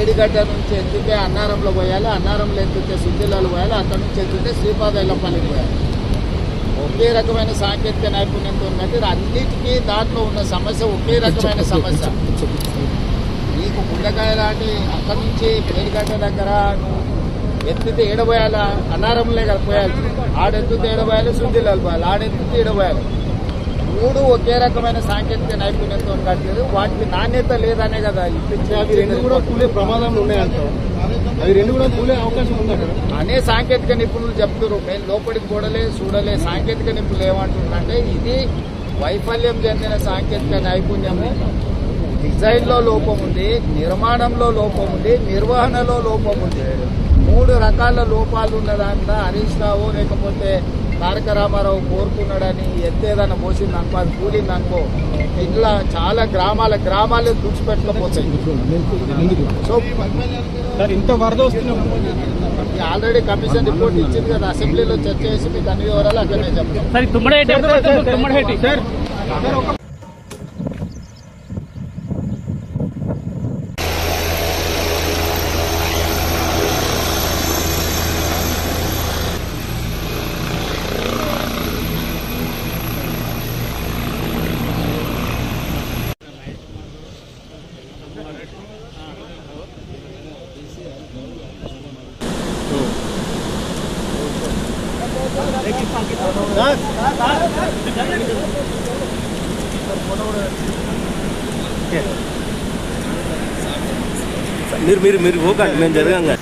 మేడిగడ్డ నుంచి ఎత్తితే అన్నారంలో పోయాలి అన్నారంలో ఎత్తితే సుద్దిలాలు పోయాలి అక్కడ నుంచి ఎత్తితే శ్రీపాదైలపల్లికి పోయాలి. ఒకే రకమైన సాంకేతిక నైపుణ్యంతో ఉన్నట్టు అన్నిటికీ దాంట్లో ఉన్న సమస్య ఒకే రకమైన సమస్య. నీకు గుండెకాయ లాంటి అక్కడి నుంచి మేడిగడ్డ దగ్గర నువ్వు ఎత్తితే ఏడబోయాలా? అన్నారంలే కదా పోయాలి. ఆడెత్తితే ఏడబోయాలి సుద్దిలాలు పోయాలి. ఆడెత్తితే ఏడబోయాలి. మూడు ఒకే రకమైన సాంకేతిక నైపుణ్యంతో కట్టలేదు. వాటికి నాణ్యత లేదనే కదా అవి రెండు కూడా కూలే ప్రమాదంలో ఉన్నాయంటారు అవి రెండు కూడా కూలే అవకాశం అనే సాంకేతిక నిపుణులు చెప్తున్నారు. మేము లోపలికి కూడలే చూడలే సాంకేతిక నిపుణులు ఏమంటున్నారంటే ఇది వైఫల్యం చెందిన సాంకేతిక నైపుణ్యము డిజైన్లో లోపం ఉంది నిర్మాణంలో లోపం ఉంది నిర్వహణలో లోపం ఉంది. మూడు రకాల లోపాలు ఉన్నదాంట్లో హరీష్ రావు లేకపోతే తారక రామారావు కోరుకున్నాడని ఎత్తేదన్న పోసింది అనుకో అది కూలింది అనుకో ఇట్లా చాలా గ్రామాల గ్రామాలు తుడిచిపెట్టకపోతాయి. సో సార్ ఇంత వరద వస్తున్నప్పుడు ఆల్రెడీ కమిషన్ రిపోర్ట్ ఇచ్చింది కదా అసెంబ్లీలో చర్చ చేసి మీకు అన్ని వివరాలు అక్కడనే చెప్తాం. మీరు మీరు మీరు పోకండి మేము జరగంగా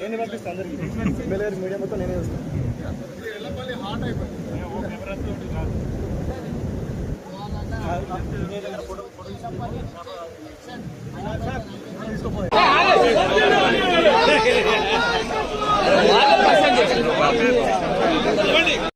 నేను పంపిస్తాను అందరికి ఎమ్మెల్యే గారి మీడియా మొత్తం నేనే వస్తాను హాట్